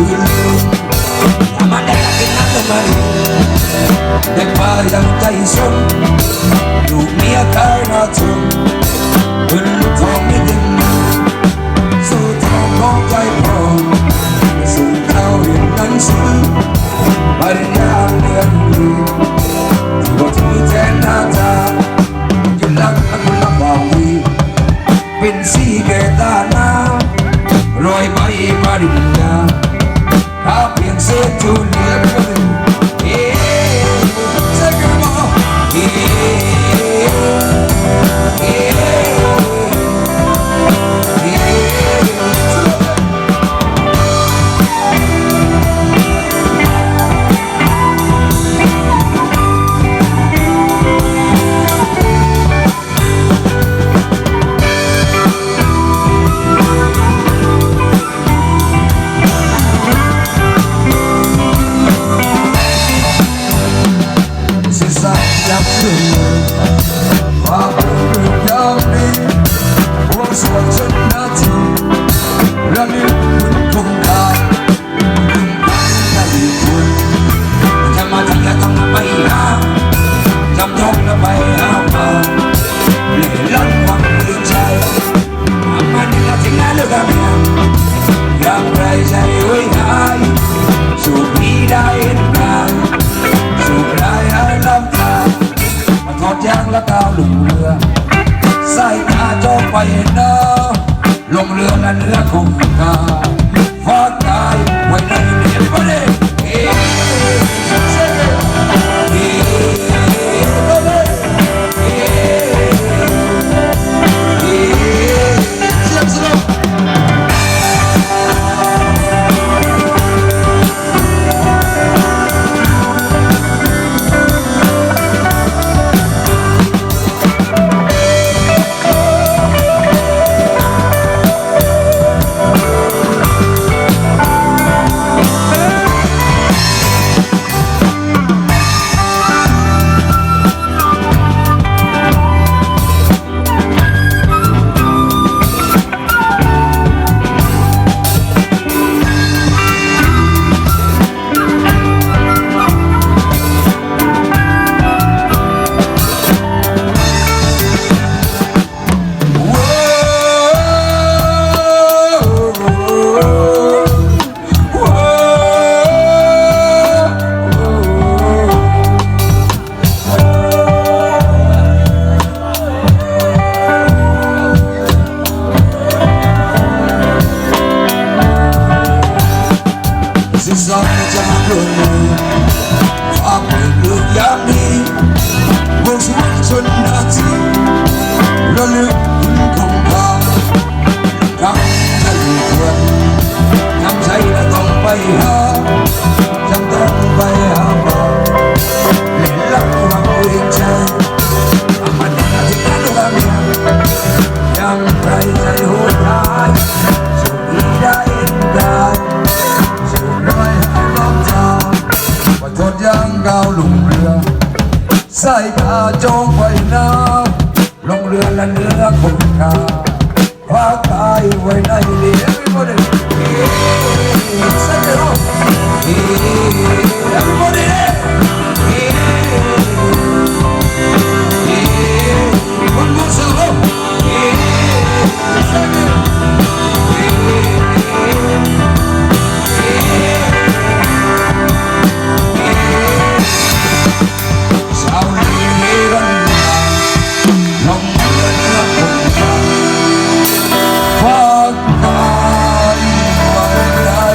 Sulu La manera que nada marí De pari da mutaison Lumia carnatum Sulu to live. ดาวลงเรือสายตาจ้องไปเห็นเนอลงเรือและเนื้อคงคา ที่สองจะมาลงมือความเป็นลูกยามนี้วงสวรรค์ชนนาทีระลึกถึงของเราครั้งใจควรนทำใจและต้องไปหา Now, what I when I live, everybody.